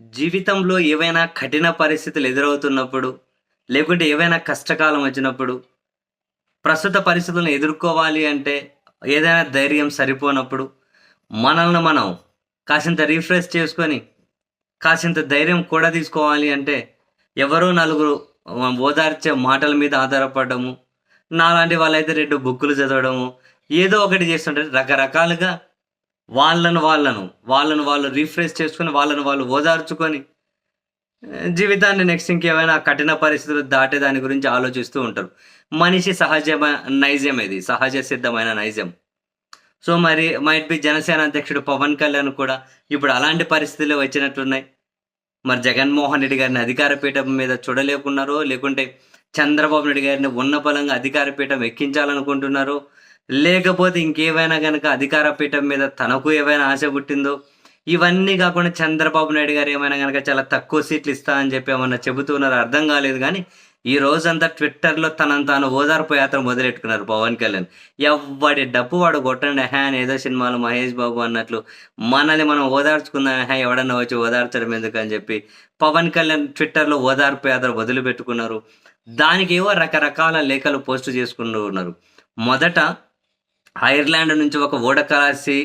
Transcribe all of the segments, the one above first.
జీవితంలో ఏవైనా కఠిన పరిస్థితులు ఎదురవుతున్నప్పుడు, లేకుంటే ఏవైనా కష్టకాలం వచ్చినప్పుడు, ప్రస్తుత పరిస్థితులను ఎదుర్కోవాలి అంటే ఏదైనా ధైర్యం సరిపోనప్పుడు, మనల్ని మనం కాసింత రీఫ్రెష్ చేసుకొని, కాసింత ధైర్యం కూడా తీసుకోవాలి అంటే, ఎవరో నలుగురు ఓదార్చే మాటల మీద ఆధారపడము నాలాంటి వాళ్ళైతే రెండు బుక్కులు చదవడము, ఏదో ఒకటి చేస్తుంటారు. రకరకాలుగా వాళ్ళను వాళ్ళను, వాళ్ళను వాళ్ళు రిఫ్రెష్ చేసుకొని, వాళ్ళను వాళ్ళు ఓదార్చుకొని జీవితాన్ని నెక్స్ట్ ఇంకేమైనా కఠిన పరిస్థితులు దాటే దాని గురించి ఆలోచిస్తూ ఉంటారు. మనిషి సహజమైన నైజం ఇది. సహజ సిద్ధమైన నైజం. సో, మరి మైట్ బి జనసేన అధ్యక్షుడు పవన్ కళ్యాణ్ కూడా ఇప్పుడు అలాంటి పరిస్థితులు వచ్చినట్లున్నాయి మరి జగన్మోహన్ రెడ్డి గారిని అధికార పీఠం మీద చూడలేకున్నారో, లేకుంటే చంద్రబాబు నాయుడు గారిని ఉన్న బలంగా అధికార పీఠం ఎక్కించాలనుకుంటున్నారో, లేకపోతే ఇంకేమైనా గనక అధికార పీఠం మీద తనకు ఏవైనా ఆశ పుట్టిందో, ఇవన్నీ కాకుండా చంద్రబాబు నాయుడు గారు ఏమైనా గనక చాలా తక్కువ సీట్లు ఇస్తా అని చెప్పి ఏమన్నా చెబుతున్నారో అర్థం కాలేదు కానీ ఈ రోజంతా ట్విట్టర్‌లో తనను తాను ఓదార్పు యాత్ర మొదలెట్టుకున్నారు పవన్ కళ్యాణ్. ఎవ్వడి డప్పు వాడు కొట్టండి హ్యా అని ఏదో సినిమాలో మహేష్ బాబు అన్నట్లు మనల్ని మనం ఓదార్చుకుందాం హ్యా ఎవడన్నా వచ్చి ఓదార్చడం ఎందుకని చెప్పి పవన్ కళ్యాణ్ ట్విట్టర్‌లో ఓదార్పు యాత్ర వదిలిపెట్టుకున్నారు దానికి ఏవో రకరకాల లేఖలు పోస్ట్ చేసుకుంటూ ఉన్నారు. మొదట ఐర్లాండ్ నుంచి ఒక ఓడక రాసి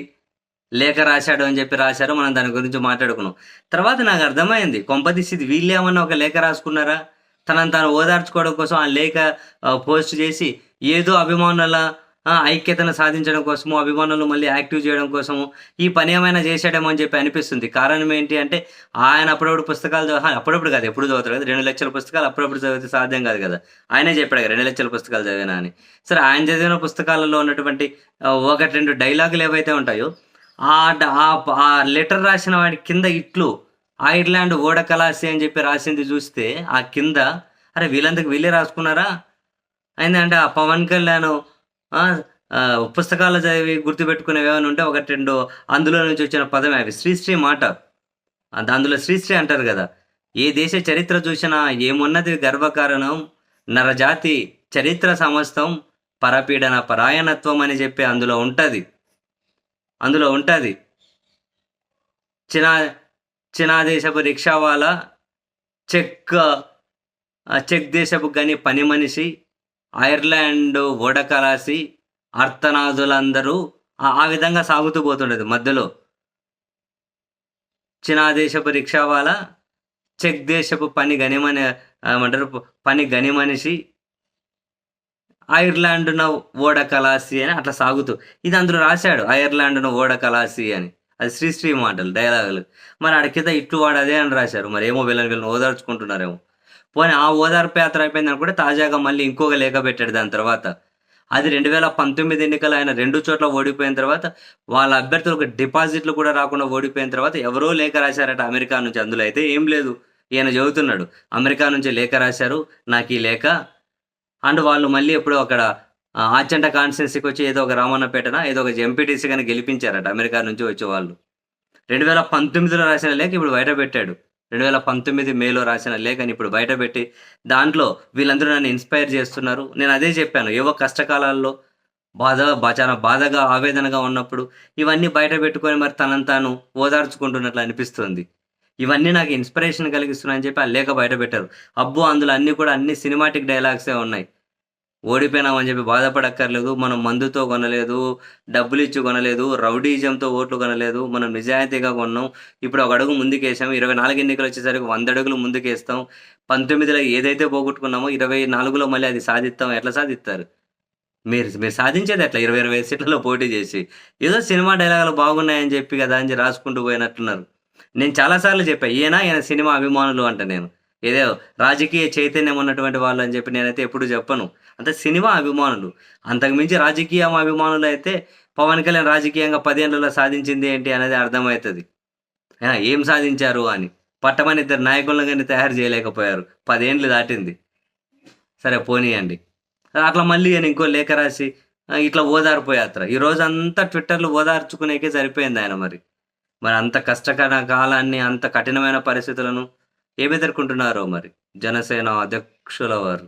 లేఖ రాశాడు అని చెప్పి రాశారు. మనం దాని గురించి మాట్లాడుకున్నాం. తర్వాత నాకు అర్థమైంది. కొంపదీసి ఇది వీళ్ళేమన్నా ఒక లేఖ రాసుకున్నారా? తనను తాను ఓదార్చుకోవడం కోసం ఆ లేఖ పోస్ట్ చేసి ఏదో అభిమానుల ఐక్యతను సాధించడం కోసమో, అభిమానులు మళ్ళీ యాక్టివ్ చేయడం కోసము ఈ పని ఏమైనా చేశాడేమో అని చెప్పి అనిపిస్తుంది. కారణం ఏంటి అంటే ఆయన అప్పుడప్పుడు పుస్తకాలు అప్పుడప్పుడు కాదు ఎప్పుడు చదువుతాడు కదా! 2,00,000 పుస్తకాలు అప్పుడప్పుడు చదివితే సాధ్యం కాదు కదా! ఆయనే చెప్పాడు కదా! 2,00,000 పుస్తకాలు చదివినా అని. సరే ఆయన చదివిన పుస్తకాలలో ఉన్నటువంటి ఒకటి రెండు డైలాగులు ఏవైతే ఉంటాయో ఆ ఆ ఆ లెటర్ రాసిన వాడి కింద ఇట్లు ఐర్లాండ్ ఓడ కలాసి అని చెప్పి రాసింది చూస్తే ఆ కింద అరే! వీళ్ళందుకు వీళ్ళే రాసుకున్నారా? ఏందంటే ఆ పవన్ కళ్యాణ్ పుస్తకాలు చదివి గుర్తుపెట్టుకునేవి ఏమైనా ఉంటే 1, 2 అందులో నుంచి వచ్చిన పదమే అవి. శ్రీశ్రీ మాట. అది అందులో శ్రీశ్రీ అంటారు కదా! ఏ దేశ చరిత్ర చూసినా ఏమున్నది గర్వకారణం నరజాతి చరిత్ర సమస్తం పరపీడన పరాయణత్వం అని చెప్పి అందులో ఉంటుంది అందులో ఉంటుంది చిన్న చైనా దేశపు రిక్షావాలా, చెక్ చెక్ దేశపు గని పని మనిషి, ఐర్లాండ్ ఓడ కలాసి, అర్తనాదులందరూ ఆ విధంగా సాగుతూ పోతుండేది మధ్యలో. చైనా దేశపు రిక్షావాలా, చెక్ దేశపు పని గనిమని ఏమంటారు పని గని మనిషి ఐర్లాండ్‌న ఓడ కలాసి అని అట్లా సాగుతూ ఇది అందులో రాశాడు. ఐర్లాండ్‌న ఓడ కలాసి అని. అది శ్రీశ్రీ మాటలు డైలాగులు. మరి ఆడ కింద ఇట్లు వాడు అదే అని రాశారు. మరేమో వీళ్ళని వీళ్ళని ఓదార్చుకుంటున్నారేమో. పోనీ ఆ ఓదార్పు యాత్ర అయిపోయింది అనుకుంటే తాజాగా మళ్ళీ ఇంకొక లేఖ పెట్టాడు దాని తర్వాత. అది 2019 ఎన్నికలు ఆయన రెండు చోట్ల ఓడిపోయిన తర్వాత వాళ్ళ అభ్యర్థులకు డిపాజిట్లు కూడా రాకుండా ఓడిపోయిన తర్వాత ఎవరో లేఖ రాశారట అమెరికా నుంచి. అందులో అయితే ఏం లేదు. ఈయన చెబుతున్నాడు. అమెరికా నుంచి లేఖ రాశారు. నాకు ఈ లేఖ అండ్ వాళ్ళు మళ్ళీ ఎప్పుడో అక్కడ ఆచంట కాన్స్టిట్యున్సీకి వచ్చి ఏదో ఒక రామన్నపేటన ఏదో ఒక ఎంపీటీసీ కానీ గెలిపించారట అమెరికా నుంచి వచ్చేవాళ్ళు. 2019లో రాసిన లేఖ ఇప్పుడు బయట పెట్టాడు. 2019 మేలో రాసిన లేఖని ఇప్పుడు బయటపెట్టి దాంట్లో వీళ్ళందరూ నన్ను ఇన్‌స్పైర్ చేస్తున్నారు. నేను అదే చెప్పాను. ఏవో కష్టకాలాల్లో బాధ చాలా బాధగా, ఆవేదనగా ఉన్నప్పుడు ఇవన్నీ బయట పెట్టుకొని మరి తనను తాను ఓదార్చుకుంటున్నట్లు అనిపిస్తుంది. ఇవన్నీ నాకు ఇన్‌స్పిరేషన్ కలిగిస్తున్నాయని చెప్పి ఆ లేఖ బయట పెట్టారు. అబ్బో! అందులో అన్నీ కూడా అన్ని సినిమాటిక్ డైలాగ్సే ఉన్నాయి. ఓడిపోయినామని చెప్పి బాధపడక్కర్లేదు. మనం మందుతో కొనలేదు, డబ్బులు ఇచ్చి కొనలేదు, రౌడీజంతో ఓట్లు కొనలేదు. మనం నిజాయితీగా కొన్నాం. ఇప్పుడు ఒక అడుగు ముందుకేసాం. 24 ఎన్నికలు వచ్చేసరికి వంద అడుగులు ముందుకేస్తాం. 19లో ఏదైతే పోగొట్టుకున్నామో 24లో మళ్ళీ అది సాధిస్తాం. ఎట్లా సాధిస్తారు? మీరు మీరు సాధించేది ఎట్లా 20, 25 సీట్లలో పోటీ చేసి. ఏదో సినిమా డైలాగులు బాగున్నాయని చెప్పి కదా అని రాసుకుంటూ పోయినట్టున్నారు. నేను చాలా సార్లు ఈయన, ఈయన సినిమా అభిమానులు అంట నేను. ఏదో రాజకీయ చైతన్యం ఉన్నటువంటి వాళ్ళు అని చెప్పి నేనైతే ఎప్పుడు చెప్పను. అంటే సినిమా అభిమానులు. అంతకు మించి అభిమానులు అయితే పవన్ కళ్యాణ్ రాజకీయంగా పదేళ్ళలో సాధించింది ఏంటి అనేది అర్థమవుతుంది ఏం సాధించారు అని. పట్టమని ఇద్దరు నాయకులను కానీ తయారు చేయలేకపోయారు. పదేండ్లు దాటింది. సరే పోనీయండి. అట్లా మళ్ళీ నేను ఇంకో లేఖ రాసి ఇట్లా ఓదార్పు యాత్ర. ఈ రోజంతా ట్విట్టర్‌లో ఓదార్చుకునేకే సరిపోయింది ఆయన మరి. మరి అంత కష్టకర కాలాన్ని, అంత కఠినమైన పరిస్థితులను ఏమి ఎదుర్కొంటున్నారో మరి జనసేన అధ్యక్షుల వారు.